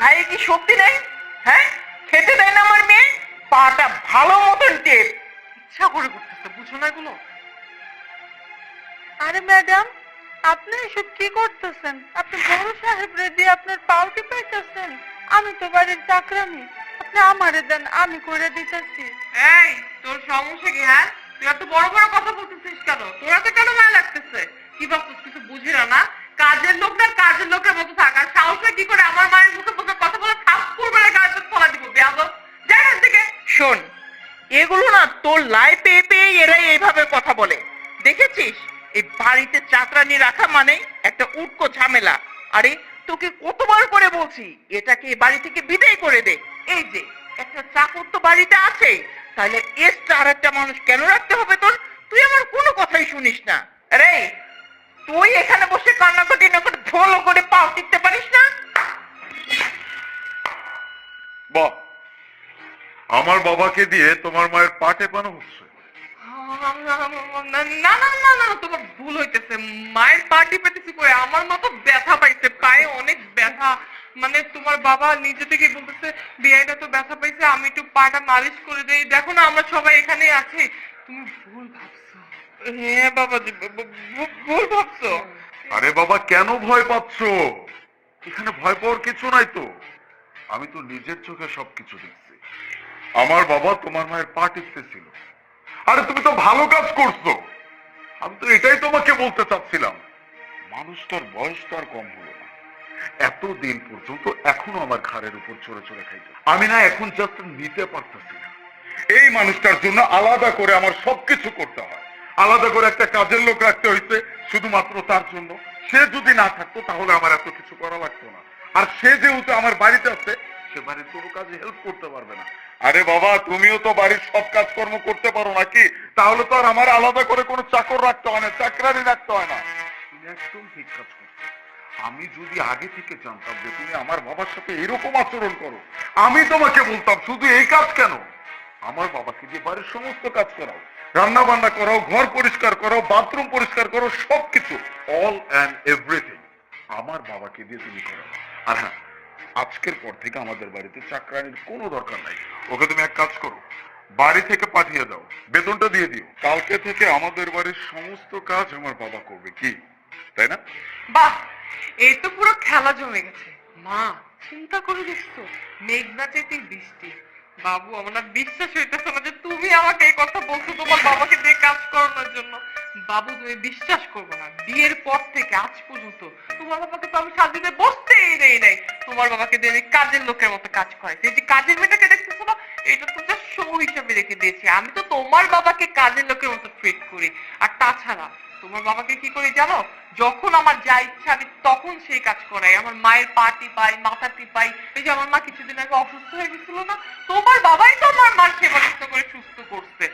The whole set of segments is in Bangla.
গায়ে কি শক্তি নেই? হ্যাঁ? খেতে দেয় না আমার মেয়ে? পাটা ভালো মতন টেপ ইচ্ছা করে করতেছে বুঝো না এগুলো? আরে ম্যাডাম আপনি এসব কি করতেছেন? আপনি বড় সাহেব রেডি আপনার আমি তো বাড়ির চাকরানি। আপনি আমারে দেন আমি করে দিতেছি। এই তোর সমস্যা কি হ্যাঁ? তুই এত বড় বড় কথা বলতেছিস কেন? তোরা তো কেন মায়া লাগতেছে? কি ভাবছিস কিছু বুঝি না না? কাজের লোকটা কাজের লোকের মতো থাক। আর সাহসটা কি করে আমার মায়ের মুখে মুখে কথা বলে থাপ্পড় মেরে গায়ে ফলা দিব? যাই থেকে শোন, এগুলো না তোর লাই পেয়ে পেয়ে এরাই এইভাবে কথা বলে। দেখেছিস? এই বাড়িতে চাকরানি রাখা মানে একটা উটকো ঝামেলা। আরে, তোকে কতবার করে বলছি, এটাকে বাড়ি থেকে বিদায় করে দে। এই যে, একটা চাকর তো বাড়িতে আছে। তাহলে এক্সট্রা আর একটা মানুষ কেন রাখতে হবে তোর? তুই আমার কোনো কথাই শুনিস না। আরে তুই এখানে বসে কান্নাকাটি না করে ঢোলো করে পাও টিকতে পারিস না? বাহ। আমার বাবাকে দিয়ে তোমার মায়ের পা টেপানো হচ্ছে। না না না না না তোমার ভুল হইতেছে। মায়ের পাটি পেতেছি করে আমার মতো ব্যথা পাইছে পায়ে অনেক ব্যথা। মানে তোমার বাবা নিজে থেকে বলতেছে বিয়াইটা তো ব্যথা পাইছে আমি একটু পাটা মালিশ করে দেই। দেখো না আমরা সবাই এখানে আছি। তুমি ভুল ভাবছ। হ্যাঁ আরে বাবা, কেন ভয় পাচ্ছ? এখানে ভয় পাওয়ার কিছু নাই তো। আমি তো নিজের চোখে সবকিছু দেখছি। আমার বাবা তোমার মায়ের পা টিপতেছিল আরে, তুমি তো ভালো কাজ করছ। আমি তো এটাই তোমাকে বলতে চাচ্ছিলাম। মানুষ মানুষটার বয়স তো আর কম হলো না। এতদিন পর্যন্ত এখনও আমার ঘাড়ের উপর চড়ে চড়ে খাইতো। আমি না এখন জাস্ট নিতে পারতেছি না। এই মানুষটার জন্য আলাদা করে আমার সবকিছু করতে হয়। আলাদা করে একটা কাজের লোক রাখতে হইছে শুধুমাত্র তার জন্য। সে যদি না থাকতো, তাহলে আমার এত কিছু করা লাগতো না। আর সে যেহেতু আমার বাড়িতে আছে, সে বাড়ির কোনো কাজে হেল্প করতে পারবে না। আরে বাবা, তুমিও তো বাড়ির সব কাজকর্ম করতে পারো নাকি? তাহলে তো আর আমার আলাদা করে কোনো চাকর রাখতে হয় না, চাকরানি রাখতে হয় না। তুমি একদম ঠিক কাজ করছ। আমি যদি আগে থেকে জানতাম যে তুমি আমার বাবার সাথে এরকম আচরণ করো, আমি তোমাকে বলতাম শুধু এই কাজ কেন? আমার বাবাকে দিয়ে বাড়ির সমস্ত কাজ করাও। রান্না বান্না করাও ঘর পরিষ্কার করো, বাথরুম পরিষ্কার করো, সবকিছু অল অ্যান্ড এভরিথিং আমার বাবাকে দিয়ে তুমি করো। আর হ্যাঁ আজকের পর থেকে আমাদের বাড়িতে চাকরানির কোনো দরকার নাই। ওকে তুমি এক কাজ করো, বাড়ি থেকে পাঠিয়ে দাও, বেতনটা দিয়ে দিও। কালকে থেকে আমাদের বাড়ির সমস্ত কাজ আমার বাবা করবে, কি? তাই না? বাহ, এই তো পুরো খেলা জমে গেছে। মা, চিন্তা করে দেখছ, মেঘনা চেতে বৃষ্টি। বাবু, আমার না বিশ্বাস হইতেছে না যে তুমি আমাকে এই কথা বলছো, তোমার বাবাকে দিয়ে কাজ করানোর জন্য। বাবু, তুমি বিশ্বাস করব না, বিয়ের পর থেকে, আজ পর্যন্ত, তোমার বাবাকে তো আমি শান্তিতে বসতেই দেই নাই। তোমার বাবাকে দিয়ে আমি কাজের লোকের মতো কাজ করাইছি এই যে কাজের মেয়েটাকে দেখতেছো না, এটা তো যা শো হিসাবে রেখে দিয়েছি। আমি তো তোমার বাবাকে কাজের লোকের মতো ট্রিট করি। আর তাছাড়া তোমার বাবাকে কি করি জানো? যখন আমার যা ইচ্ছা আমি তখন সেই কাজ করাই। আমার মায়ের পা টিপাই, মাথা টিপাই। এই যে আমার মা কিছুদিন আগে অসুস্থ হয়ে গেছিল না, তোমার বাবাই তো আমার মার সেবা করে সুস্থ করছে।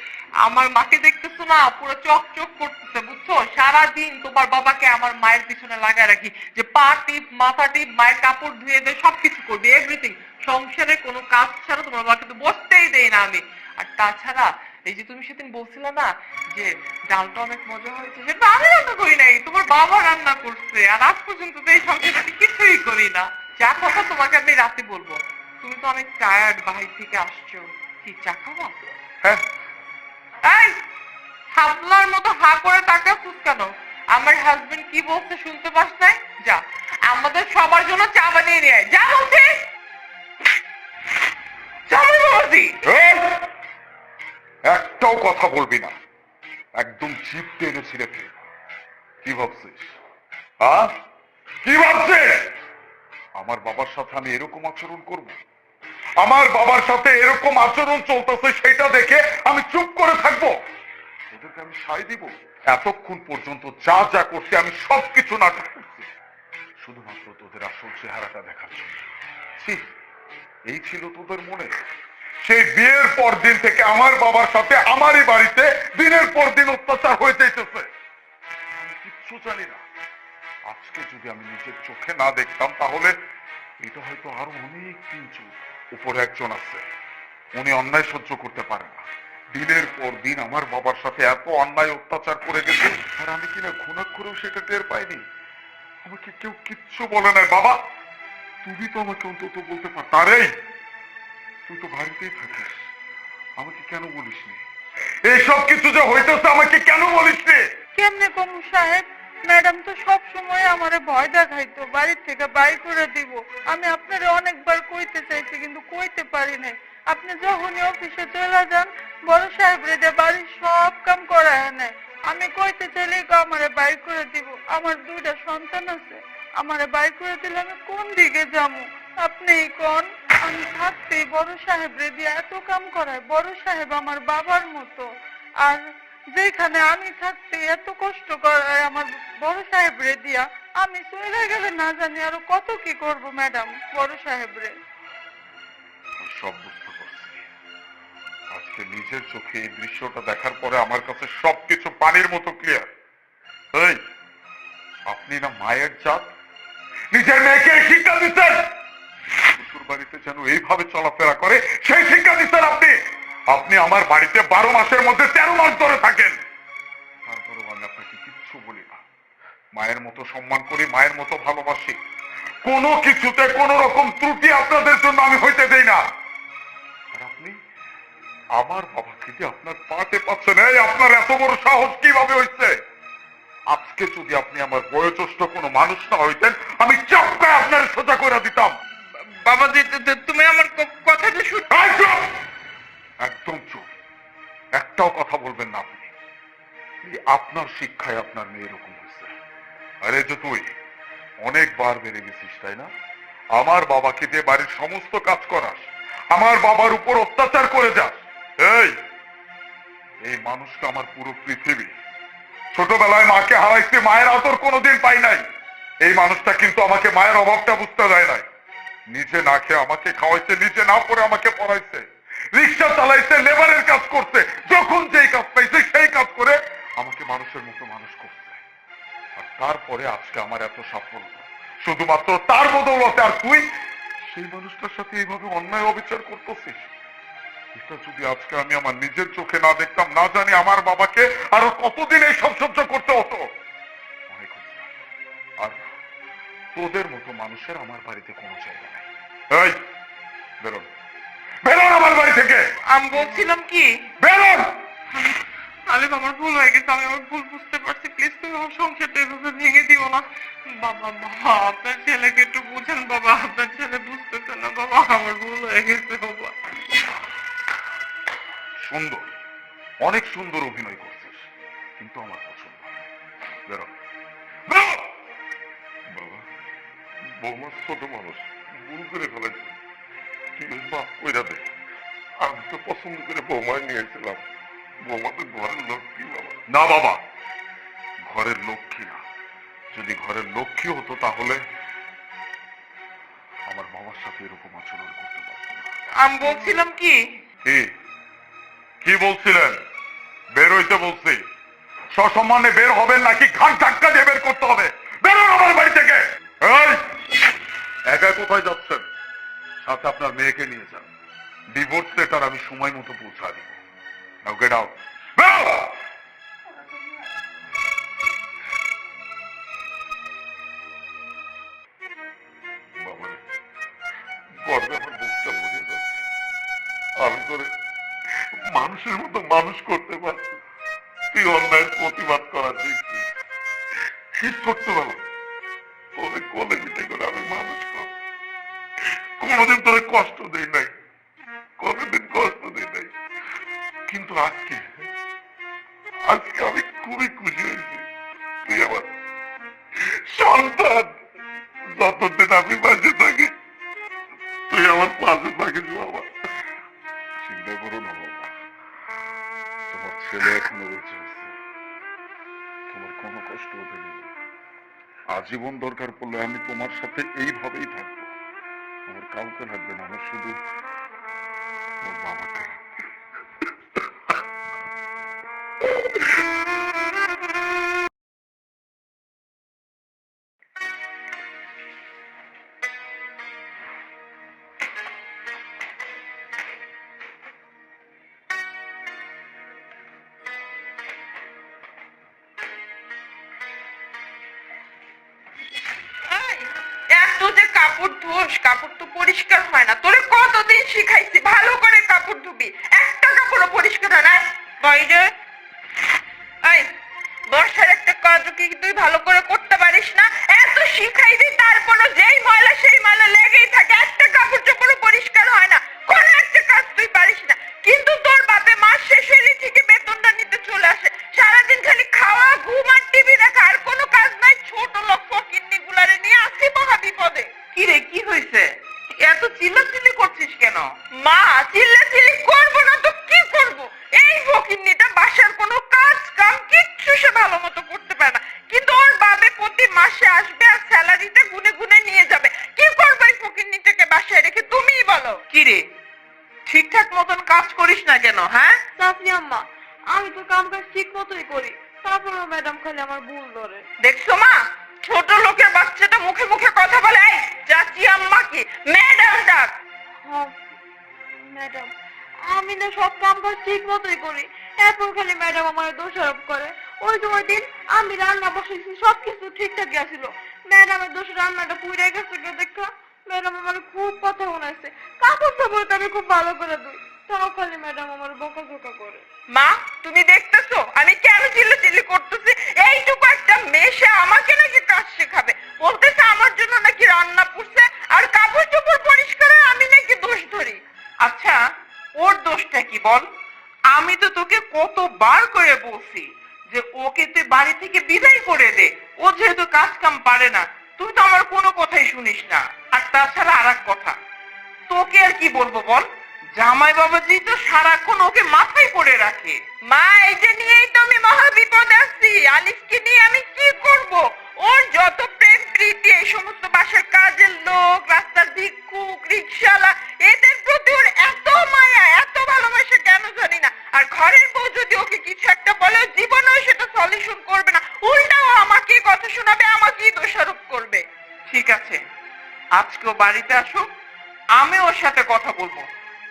আমার মাকে দেখতেছো না, পুরো চক চক করতেছে, বুঝছ? সারাদিন তোমার বাবাকে আমার মায়ের পিছনে লাগায় রাখি যে পা টিপ, মাথা টিপ, মায়ের কাপড় ধুয়ে দেয় সবকিছু করবে এভরিথিং সংসারে কোনো কাজ ছাড়া তোমার বাবাকে তো বসতেই দেই না আমি। আর তাছাড়া এই যে তুমি সেদিন বলছিলে না যে ডালটা অনেক মজা হয়েছে সেটা আমি রান্না করি নাই তোমার বাবা রান্না করছে আর আজ পর্যন্ত তো এই সংসারে আমি কিছুই করি না। যা কথা তোমাকে আমি রাতে বলব। তুমি তো অনেক টায়ার্ড বাহির থেকে আসছো। কি চা খাওয়া হ্যাঁ। এই হাবলার মতো হা করে তাকাচ্ছিস কেন? আমার হাজবেন্ড কি বলছে শুনতে পাস নাই? যা আমাদের সবার জন্য চা বানিয়ে নিয়ে যা বলছি চাবি বাবাজি এই! একটাও কথা বলবি না। একদম জিপ টেনে কি ভাবছিস? কি ভাবছিস? আমার বাবার সাথে আমি এরকম আচরণ করব? আমার বাবার সাথে এরকম আচরণ চলতেছে সেটা দেখে আমি চুপ করে থাকব? ওদেরকে আমি সাই দিব? এতক্ষণ পর্যন্ত যা যা করছে, আমি সবকিছু নাটক করছি। শুধুমাত্র তোদের আসল চেহারাটা দেখার জন্য। এই ছিল তোদের মনে। সেই বিয়ের পর দিন থেকে আমার বাবার সাথে আমারই বাড়িতে দিনের পর দিন অত্যাচার হয়ে যাইতেছে। আমি কিচ্ছু জানি না। আজকে যদি আমি নিজের চোখে না দেখতাম, তাহলে এটা হয়তো আরও অনেক চলবে। উপরে একজন আছে। উনি অন্যায় সহ্য করতে পারে না। দিনের পর দিন আমার বাবার সাথে এত অন্যায় অত্যাচার করে গেছে, আর আমি কিনা ঘুণাক্ষরেও সেটা টের পাইনি? আমাকে কেউ কিচ্ছু বলে নাই। বাবা, তুমি তো আমাকে অন্তত বলতে পারত আরে তুই তো বাড়িতেই থাকিস। আমাকে কেন বলিসনি? এইসব কিছু যে হইতেছে আমাকে কেন বলিসনি? কেমনে কমু সাহেব? ম্যাডাম তো সব সময় আমারে ভয় দেখাইতো, বাড়ির থেকে বাই করে দিব। আমি আপনারে অনেকবার কইতে চাইছি, কিন্তু কইতে পারি নাই। আপনি যখনই অফিসে চলে যান, বড় সাহেব রেডে বাড়ির সব কাম করায় নেয় আমি কইতে চাইলেই তো আমারে বাই করে দিব। আমার দুইটা সন্তান আছে। আমারে বাই করে দিলে আমি কোন দিকে যাব? আপনিই কোন? আমি থাকতেই বড় সাহেব রেডি, এত কাম করায়, বড় সাহেব আমার বাবার মতো। আর যেখানে আমি থাকতে এত কষ্ট করায় আমার বড় সাহেব রে দিয়া আমি চলে গেলে না জানি আরও কত কি করব, ম্যাডাম, বড় সাহেব রে। সব বুঝতে পারছি আজকে নিজের চোখে এই দৃশ্যটা দেখার পরে আমার কাছে সবকিছু পানির মতো ক্লিয়ার এই, আপনি না মায়ের জাত? নিজের মেয়েকে শিক্ষা দিচ্ছেন? বাড়িতে যেন এইভাবে চলাফেরা করে, সেই শিক্ষা দিচ্ছেন আপনি। আপনি আমার বাড়িতে বারো মাসের মধ্যে তেরো মাস ধরে থাকেন। তারপরেও আমি আপনাকে কিচ্ছু বলি না। মায়ের মতো সম্মান করি, মায়ের মতো ভালোবাসি। কোনো কিছুতে কোনো রকম ত্রুটি আপনাদের জন্য আমি হইতে দেই না। আর আপনি আমার বাবাকে দিয়ে আপনার পাতে পাচ্ছেন, এই আপনার এত বড় সাহস কীভাবে হয়েছে আজকে যদি আপনি আমার বয়োজ্যেষ্ঠ কোনো মানুষ না হইতেন, আমি চাপকায় আপনার সোজা করে দিতাম। বাবা তুমি আমার কথাটা শুন। একদম চুপ। একটাও কথা বলবেন না আপনি। আপনার শিক্ষায় আপনার মেয়ে এরকম হয়েছে। আরে যে তুই, অনেকবার বেড়ে গেছিস, তাই না? আমার বাবাকে দিয়ে বাড়ির সমস্ত কাজ করাস। আমার বাবার উপর অত্যাচার করে যাস। এই এই মানুষটা আমার পুরো পৃথিবী। ছোটবেলায় মাকে হারাইতে মায়ের আদর কোনোদিন পাই নাই। এই মানুষটা কিন্তু আমাকে মায়ের অভাবটা বুঝতে দেয় নাই। নিজে না খেয়ে আমাকে খাওয়াইছে, নিজে না পরে আমাকে পড়াইছে। রিক্সা চালাইছে, লেবারের কাজ করছে। যখন যেই কাজ পাইছে, সেই কাজ করে আমাকে মানুষের মতো মানুষ করছে। আর তারপরে আজকে আমার এত সাফল্য। শুধুমাত্র তার বদৌলতে আর তুই সেই মানুষটার সাথে এইভাবে অন্যায় অবিচার করতেছিস? এটা যদি আজকে আমি আমার নিজের চোখে না দেখতাম, না জানি আমার বাবাকে আরও কতদিন এই সব সহ্য করতে হতো? আর তোদের মতো মানুষের আমার বাড়িতে কোনো জায়গা নেই। এই বেরোন বেরোন আমার বাড়ি থেকে। আমি বলছিলাম কি? বেরোন আলিফ আমার ভুল হয়ে গেছে আমি আমার ভুল বুঝতে পারছি। প্লিজ তুমি আমার সংসারটা এভাবে ভেঙে দিও না। বাবা বাবা আপনার ছেলেকে একটু বুঝেন বাবা আপনার ছেলে বুঝতেছে না বাবা আমার ভুল হয়ে গেছে বাবা। সুন্দর অনেক সুন্দর অভিনয় করছিস কিন্তু আমার পছন্দ বেরো! বাবা বৌমা ছোট মানুষ। ভুল করে ফেলেছে। মাফ দে। আমি তো পছন্দ করে বৌমায় নিয়েছিলাম। বৌমা তো ঘরের লক্ষ্মী বাবা। না বাবা ঘরের লক্ষ্মী না। যদি ঘরের লক্ষ্মী হতো তাহলে আমার বাবার সাথে এরকম আচরণ করতে পারতো আমি বলছিলাম কি? কি? কি বলছিলেন? বের হইতে বলছি। সসম্মানে বের হবেন নাকি? ঘাট ধাক্কা দিয়ে বের করতে হবে। সাথে আপনার মেয়েকে নিয়ে যান। ডিভোর্স লেটার আমি সময় মতো পৌঁছা দিব। নাও গেট আউট করে মানুষের মতো মানুষ করতে কোনোদিন তোরে কষ্ট দেই নাই। কোনোদিন কষ্ট দেই নাই। কিন্তু আজকে আজকে আমি খুবই খুশি হয়েছি। তুই আমার সন্তান, যতদিন আমি বাঁচে থাকি, তুই আমার পাশে থাকিস বাবা। চিন্তা করো না বাবা। তোমার ছেলে এখনও আছে। তোমার কোনো কষ্ট হতে নেই। আজীবন দরকার পড়লে আমি তোমার সাথে এইভাবেই থাকব। আমার কাউকে লাগবে না আমার শুধু বাবাকে। কাপড় তো পরিষ্কার হয় না। তোরে কতদিন শিখাইছি? ভালো করে কাপড় ধুবি। একটা কাপড়ও পরিষ্কার হয় না। বাইরে বর্ষার একটা কাজ কি তুই ভালো করে করতে পারিস না? এত শিখাই দিই তারপরও যেই ময়লা, সেই ময়লা লেগেই থাকে। মা চিল্লাচিল্লি করব না তো কি করব? এই ফকিন্নিটা বাসার কোনো কাজ কাম কিচ্ছু সে ভালো মতো করতে পারে না। কিন্তু ওর বাবে প্রতি মাসে আসবে আর স্যালারিটা গুনে গুনে নিয়ে যাবে। কি করব এই ফকিন্নিটাকে বাসায় রেখে? তুমিই বলো। কি রে ঠিকঠাক মতন কাজ করিস না কেন হ্যাঁ? চাচি আম্মা আমি তো কাম কাজ ঠিক মতোই করি। তারপরেও ম্যাডাম খালি আমার ভুল ধরে। দেখছ মা ছোট লোকের বাচ্চাটা মুখে মুখে কথা বলে এই চাচি আম্মা কি ম্যাডাম ডাক। হ্যাঁ। ম্যাডাম। আমি না সব কাম কাজ ঠিক মতোই করি। এরপর খালি ম্যাডাম আমার দোষারোপ করে। ওই সময় দিন আমি রান্না বসেছি সব কিছু ঠিকঠাকই আসিল। ম্যাডামের দোষ রান্নাটা পুড়ে গেছে কেউ দেখা। ম্যাডাম আমার খুব কথা শোনাইছে। কাপড় চাপড় তো আমি খুব ভালো করে দিই তাও খালি ম্যাডাম আমার বকা ঝোকা করে। মা, তুমি দেখতেছো? আমি কেন চিল্লা চিল্লি করতেছি? এইটুকু একটা সে আমাকে কতবার করে বলছি যে ওকে তুই বাড়ি থেকে বিদায় করে দে। ও যেহেতু কাজ কাম পারে না, তুই তো আমার কোনো কথাই শুনিস না। আর তাছাড়া আর এক কথা, তোকে আর কি বলব বল? জামাই বাবাজি তো সারাক্ষণ ওকে মাথায় পড়ে রাখে। মা, এই যে নিয়েই তো আমি মহা বিপদে আছি আলিফকে নিয়ে আমি কি করব? ওর যত প্রেম প্রীতি এই সমস্ত বাসার কাজের লোক, রাস্তার ভিক্ষুক রিক্সাওয়ালা বাড়িতে আসুক আমি ওর সাথে কথা বলব।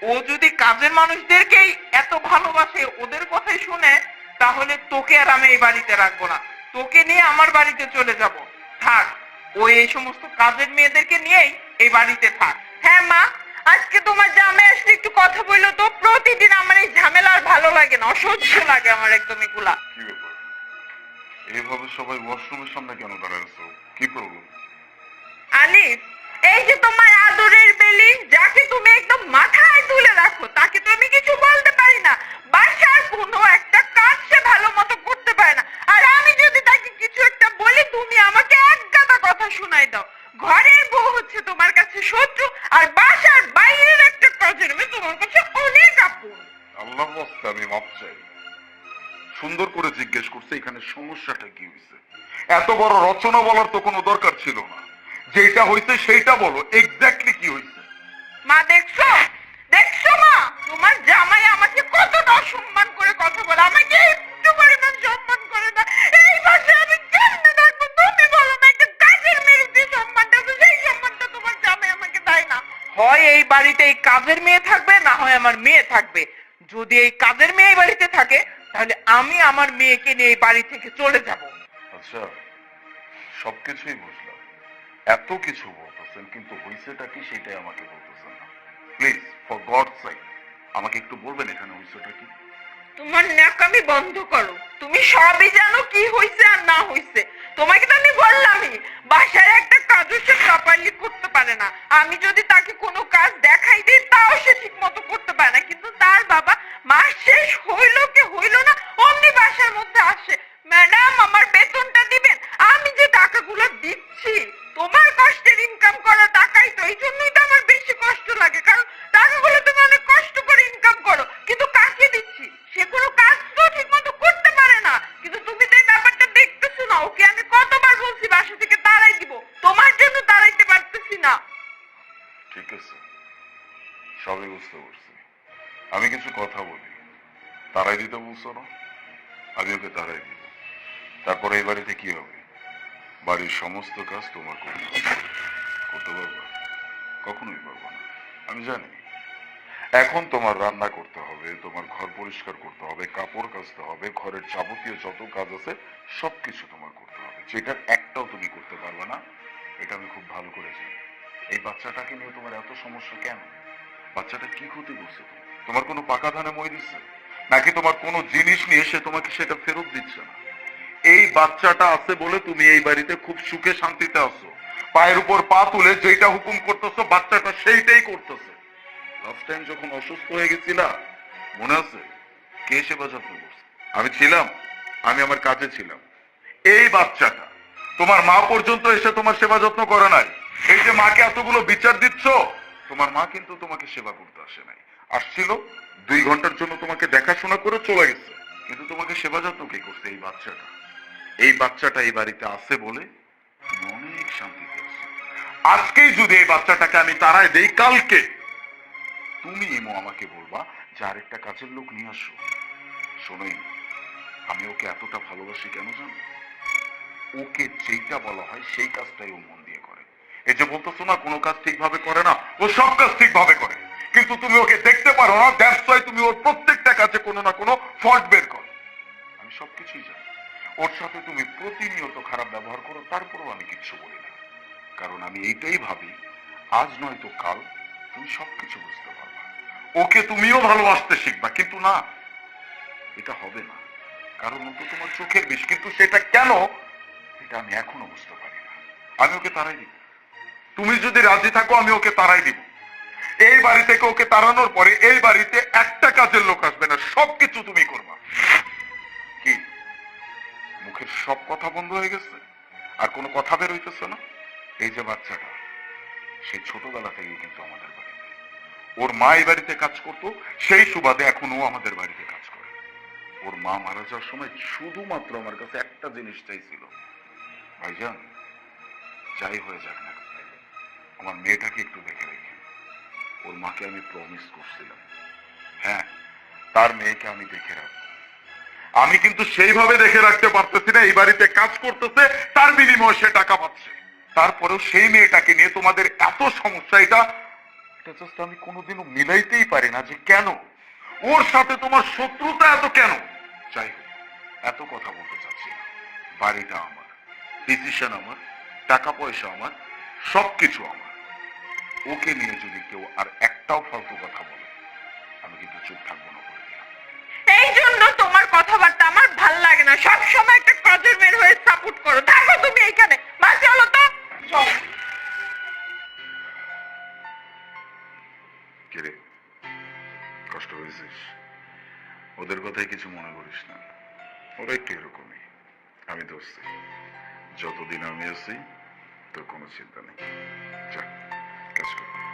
ও যদি কাজের মানুষদেরকেই এত ভালোবাসে ওদের কথাই শুনে তাহলে তোকে আর আমি এই বাড়িতে রাখব না। তোকে নিয়ে আমার বাড়িতে চলে যাব। থাক ও এই সমস্ত কাজের মেয়েদেরকে নিয়েই এই বাড়িতে থাক। হ্যাঁ মা আজকে তোমার জামে আসলে একটু কথা বলল তো প্রতিদিন আমার এই ঝামেলা আর ভালো লাগে না অসহ্য লাগে আমার একদম এগুলা। কি ব্যাপার? এইভাবে সবাই ওয়াশরুমের সামনে কেন দাঁড়াচ্ছ কি প্রবলেম আলিফ এই যে তোমার আদরের যাকে তুমি একদম মাথায় তুলে রাখো, তাকে তো আমি কিছু বলতে পারি না। বাসার কোনো একটা কাজ সে ভালো মতো করতে পারে না। আর আমি যদি তাকে কিছু একটা বলি, তুমি আমাকে এক গাদা কথা দাও। ঘরের বউ হচ্ছে তোমার কাছে শত্রু, আর বাসার বাইরের একটা কাজের মেয়ে তোমার কাছে অনেক আপন। আল্লাহ আমি মাপ চাই। সুন্দর করে জিজ্ঞেস করছে, এখানে সমস্যাটা কি হয়েছে এত বড় রচনা বলার তো কোনো দরকার ছিল না। যেটা হয়েছে সেইটা বলো এক্স্যাক্টলি কি হয়েছে মা দেখছ? দেখছ মা? তোমার জামাই আমাকে কতটা অসম্মান করে কথা বলে আমাকে একটু পরিমাণ সম্মান করে না। এই ভাষা আমি কেমনে থাকব তুমি বলো না একটা কাজের মেয়ের যে সম্মানটা আছে, সেই সম্মানটা তোমার জামাই আমাকে দেয় না। হয় এই বাড়িতে এই কাজের মেয়ে থাকবে না হয় আমার মেয়ে থাকবে। যদি এই কাজের মেয়ে এই বাড়িতে থাকে তাহলে আমি আমার মেয়েকে নিয়ে এই বাড়ি থেকে চলে যাব। আচ্ছা সবকিছুই বুঝলাম। এত কিছু বলতেছেন, কিন্তু হয়েছেটা কি সেটাই আমাকে বলতেছেন না। প্লিজ ফর গড সাইক আমাকে একটু বলবেন এখানে হয়েছেটা কি? তোমার ন্যাকামি বন্ধ করো। তুমি সবই জানো কি হয়েছে আর না হয়েছে তোমাকে তো আমি বললামই, বাসায় একটা কাজও সে প্রপারলি করতে পারে না। আমি যদি তাকে কোনো কাজ দেখাই দিই, তাও সে ঠিক মতো করতে পারে না। কিন্তু তার বাবা মাস শেষ হইল কি হইল না কি হবে? বাড়ির সমস্ত কাজ তোমার করতে পারবা কখনোই পারবা না। আমি জানি, এখন তোমার রান্না করতে হবে, তোমার ঘর পরিষ্কার করতে হবে, কাপড় কাচতে হবে, ঘরের যাবতীয় যত কাজ আছে, সবকিছু তোমার করতে হবে। যেটার একটাও তুমি করতে পারবে না, এটা আমি খুব ভালো করে জানি। এই বাচ্চাটাকে নিয়ে তোমার এত সমস্যা কেন? বাচ্চাটা কি ক্ষতি করছে তোমার? তোমার কোনো পাকা ধানে মই দিচ্ছে? নাকি তোমার কোনো জিনিস নিয়ে সে তোমাকে সেটা ফেরত দিচ্ছে না? এই বাচ্চাটা আছে বলে তুমি এই বাড়িতে খুব সুখে শান্তিতে আছো। পায়ের উপর পা তুলে যেটা হুকুম করতেছো, বাচ্চাটা সেইটাই করতেছে। লাস্ট টাইম যখন অসুস্থ হয়ে গেছিলা, মনে আছে? কে সেবা যত্ন করছে? আমি ছিলাম, আমি আমার কাজে ছিলাম। এই বাচ্চাটা, তোমার মা পর্যন্ত এসে তোমার সেবা যত্ন করে নাই। এই যে মাকে এতগুলো বিচার দিচ্ছ, তোমার মা কিন্তু তোমাকে সেবা করতে আসে নাই। আসছিল, দুই ঘণ্টার জন্য তোমাকে দেখাশোনা করে চলে গেছে। কিন্তু তোমাকে সেবা যত্ন কে করছে এই বাচ্চাটা? এই বাচ্চাটা এই বাড়িতে আছে বলে অনেক শান্তিতে আছো আজকেই যদি এই বাচ্চাটাকে আমি তারায় দেই, কালকে তুমি এমো আমাকে বলবা যে আরেকটা কাজের লোক নিয়ে আসো। শোনোই, আমি ওকে এতটা ভালোবাসি কেন জানো? ওকে যেইটা বলা হয় সেই কাজটাই ও মন দিয়ে করে। এই যে বলতেছো না, কোনো কাজ ঠিকভাবে করে না, ও সব কাজ ঠিকভাবে করে। কিন্তু তুমি ওকে দেখতে পারো না দ্যাটস তুমি ওর প্রত্যেকটা কাজে কোনো না কোনো ফল্ট বের করো। আমি সবকিছুই জানি। ওর সাথে তুমি প্রতিনিয়ত খারাপ ব্যবহার করো, তারপরেও আমি কিচ্ছু বলি না। কারণ আমি এইটাই ভাবি, আজ নয়তো কাল, তুমি সবকিছু বুঝতে পারবা। ওকে তুমিও ভালোবাসতে শিখবা, কিন্তু না, এটা হবে না। কারণ ও তো তোমার চোখের বিষ, কিন্তু সেটা কেন, এটা আমি এখনও বুঝতে পারি না। আমি ওকে তারাই দিব। তুমি যদি রাজি থাকো, আমি ওকে তারাই দিব। এই বাড়ি থেকে ওকে তাড়ানোর পরে এই বাড়িতে একটা কাজের লোক আসবে না, সবকিছু তুমি করবা। মুখের সব কথা বন্ধ হয়ে গেছে, আর কোনো কথা বের হইতেছে না। এই যে বাচ্চাটা সেই ছোটবেলা থেকে কিন্তু আমাদের বাড়িতে। ওর মা এই বাড়িতে কাজ করতো, সেই সুবাদে এখন আমাদের বাড়িতে কাজ করে। ওর মা মারা যাওয়ার সময় শুধুমাত্র আমার কাছে একটা জিনিস চাইছিল ভাইজান, যাই হয়ে যাক না আমার মেয়েটাকে একটু দেখে রেখে। ওর মাকে আমি প্রমিস করছিলাম। হ্যাঁ তার মেয়েকে আমি দেখে রাখব। আমি কিন্তু সেইভাবে দেখে রাখতে পারতেছি না, এই বাড়িতে কাজ করতেছে, তার বিনিময়ে সে টাকা পাচ্ছে। তারপরেও সেই মেয়েটাকে নিয়ে তোমাদের এত সমস্যা, এটা আমি কোনোদিনও মিলাইতেই পারি না যে কেন? ওর সাথে তোমার শত্রুতা এত কেন? যাই এত কথা বলতে চাচ্ছি বাড়িটা আমার ডিসিশন আমার, টাকা পয়সা আমার, সবকিছু আমার। ওকে নিয়ে যদি কেউ আর একটাও ফালতু কথা বলে, আমি কিন্তু চুপ থাকব না। কথাবার্তা আমার ভালো লাগে না। সব সময় একটা কাজের মেয়ের হয়ে সাপোর্ট করো। থাকো তুমি এইখানে। মা চলো তো। কিরে কষ্ট হয়েছিস ওদের কথাই কিছু মনে করিস না। ওরা একটু এরকমই। আমি তো আছি যতদিন আমি আছি, তোর কোনো চিন্তা নেই। যা, কাজ কর।